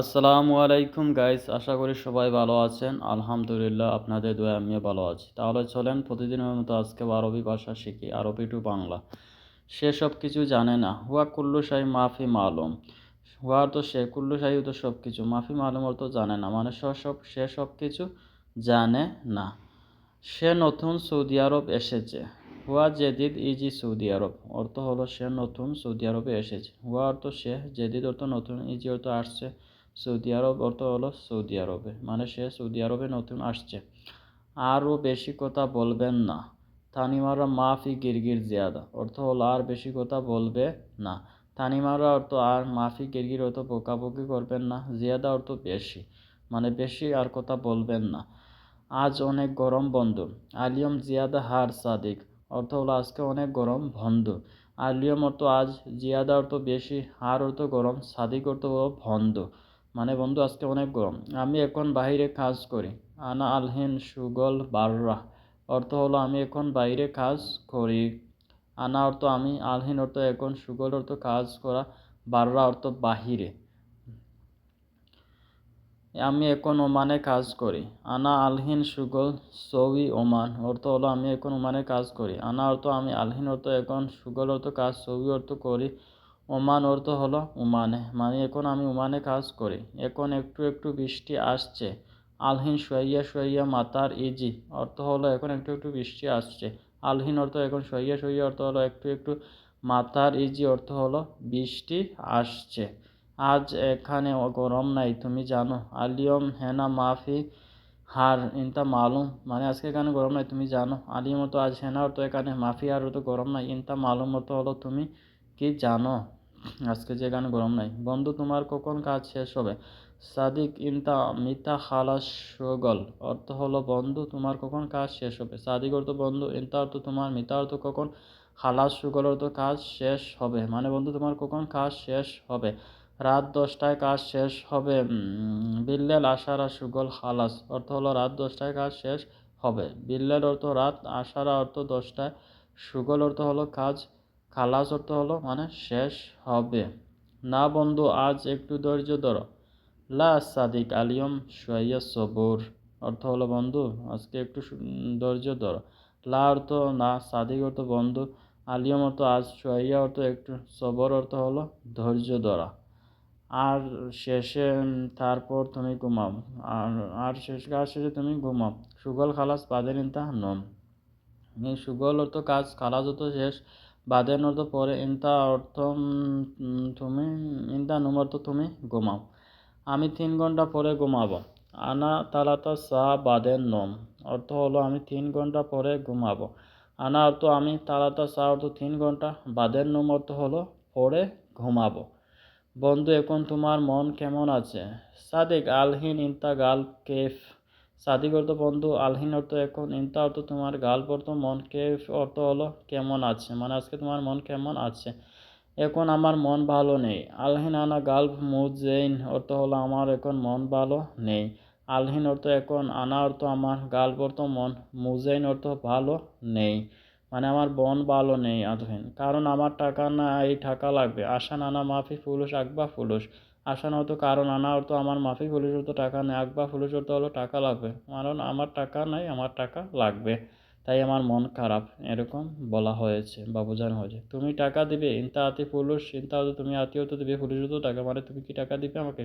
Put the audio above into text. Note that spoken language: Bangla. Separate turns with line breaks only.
আসসালামু আলাইকুম গাইস, আশা করি সবাই ভালো আছেন। আলহামদুলিল্লাহ আপনাদের দোয়া আমিও ভালো আছি। তাহলে চলেন, প্রতিদিনের মতো আজকে আরবি ভাষা শিখি, আরবি টু বাংলা। সে সব কিছু জানে না। হুয়া কুল্লু শাহি মাফি মালুম। হুয়া তো সে, কুল্লু শাহি তো সব কিছু। মাফি মালুম অর্থ জানে না। মানে সব, সে সব কিছু জানে না। সে নতুন সৌদি আরব এসেছে। হুয়া জেদিদ ইজি সৌদি আরব। অর্থ হলো সে নতুন সৌদি আরবে এসেছে। হুয়া অর্থ সে জেদিদ অর্থ নতুন ইজি অর্থ আসছে। সৌদি আরব অর্থ হলো সৌদি আরবে মানে সে সৌদি আরবে নতুন আসছে। আরও বেশি কথা বলবেন না। তানিমারা মাফি গিরগির জিয়াদা, অর্থ হলো আর বেশি কথা বলবে না। তানিমারা অর্থ আর মাফি গিরগির অর্থ বকাবকি করবেন না, জিয়াদা অর্থ বেশি মানে বেশি আর কথা বলবেন না। আজ অনেক গরম বন্ধু, আলিয়ম জিয়াদা হার সাদিক, অর্থ হলো আজকে অনেক গরম বন্ধু। আলিয়ম অর্থ আজ, জিয়াদা অর্থ বেশি, হার অর্থ গরম, সাদিক অর্থ হলো বন্ধু। মানে বন্ধু, আজকে অনেক গরম। আমি এখন বাইরে কাজ করি। আনা আলহিন সুগল বাররা। অর্থ হলো আমি এখন বাইরে কাজ করি। আনা অর্থ আমি, আলহিন অর্থ এখন, সুগল অর্থ কাজ করা, বাররা অর্থ বাহিরে। আমি এখন ওমানে কাজ করি। আনা আলহিন সুগল সৌই ওমান। অর্থ হলো আমি এখন ওমানে কাজ করি। আনা অর্থ আমি, আলহিন অর্থ এখন, সুগল অর্থ কাজ সৌই অর্থ করি। ওমান অর্থ হলো ওমানে মানে এখন আমি ওমানে কাজ করি। এখন একটু একটু বৃষ্টি আসছে। আলহিন সোয়াইয়া সোয়াইয়া মাতার ইজি। অর্থ হলো এখন একটু একটু বৃষ্টি আসছে। আলহিন অর্থ এখন সোয়াইয়া সোয়াইয়া অর্থ হলো একটু একটু মাতার ইজি অর্থ হলো বৃষ্টি আসছে। আজ এখানে গরম নাই, তুমি জানো। আলিয়ম, হেনা, মাফি, হার, ইনতা মালুম। মানে আজকে এখানে গরম নাই, তুমি জানো। আলিয়ম তো আজ হেনা অর্থ এখানে মাফি আর তো গরম নাই, ইনতা মালুম অর্থ হলো তুমি কি জানো? আজকে যে এখানে গরম নাই। বন্ধু, তোমার কখন কাজ শেষ হবে? সাদিক ইনতা মিতা খালাস সগল। অর্থ হলো, বন্ধু, তোমার কখন কাজ শেষ হবে? সাদিক অর্থ বন্ধু ইনতা অর্থ তোমার, মিতা অর্থ কখন? খালাস সুগল অর্থ কাজ শেষ হবে। মানে বন্ধু, তোমার কখন কাজ শেষ হবে? রাত দশটায় কাজ শেষ হবে বিল্লেল, আশারা, সুগল, খালাস। অর্থ হলো, রাত দশটায় কাজ শেষ হবে। বিল্লেল অর্থ রাত, আশারা অর্থ দশটায়, সুগল অর্থ হলো কাজ খালাস অর্থ হলো মানে শেষ হবে। না বন্ধু, আজ একটু ধৈর্য ধরো। লা সাদিক আলিয়ম সোয়াইয়া সবুর। অর্থ হলো বন্ধু, আজকে একটু ধৈর্য ধরো। লা অর্থ না, সাদিক অর্থ বন্ধু, আলিয়ম অর্থ আজ সোয়াইয়া অর্থ একটু সবর অর্থ হলো ধৈর্য ধরা। আর শেষে তারপর তুমি ঘুমাও। আর আর শেষ কাজ শেষে তুমি ঘুমাও। সুগল খালাস বাদের ইন্তা নম। সুগল অর্থ কাজ, খালাস অর্থ শেষ। বাদের অর্থ পরে ইন্তা অর্থ তুমি, ইন্তা নুম অর্থ তুমি ঘুমাও। আমি তিন ঘণ্টা পরে ঘুমাবো। আনা তালাতা সা বাদের নম। অর্থ হলো আমি তিন ঘণ্টা পরে ঘুমাবো। আনা অর্থ আমি তালাতা সা অর্থ তিন ঘণ্টা বাদের নম অর্থ হলো পরে ঘুমাবো। বন্ধু, এখন তোমার মন কেমন আছে? সাদিক আলহিন ইন্তা গাল কেফ। সাদিক অর্থ বন্ধু, আলহীন অর্থ এখন, ইন্তা অর্থ তোমার, গাল অর্থ মন কেফ অর্থ হলো কেমন আছে মানে আজকে তোমার মন কেমন আছে? এখন আমার মন ভালো নেই, আলহিন আনা গাল্প মুজেইন অর্থ হলো আমার এখন মন ভালো নেই, আলহীন অর্থ এখন, আনা অর্থ আমার গাল্প অর্থ মন মুজেইন অর্থ ভালো নেই মানে আমার বন ভালো নেই আধহিন কারণ আমার টাকা না, এই টাকা লাগবে, আশা নানা মাফি, ফুলুস আকবা ফুলুস আশা না কারণ আনা অর্থ আমার মাফিক অর্থ টাকা নেই আকবা অর্থ হলো টাকা লাগবে। কারণ আমার টাকা নাই, আমার টাকা লাগবে। তাই আমার মন খারাপ, এরকম বলা হয়েছে বা বোঝানো হয়েছে। তুমি টাকা দিবে, ইন্তা আতি ফুলুস, ইনতা তুমি আত্মীয় তো দিবে তো টাকা মানে তুমি কি টাকা দিবে আমাকে?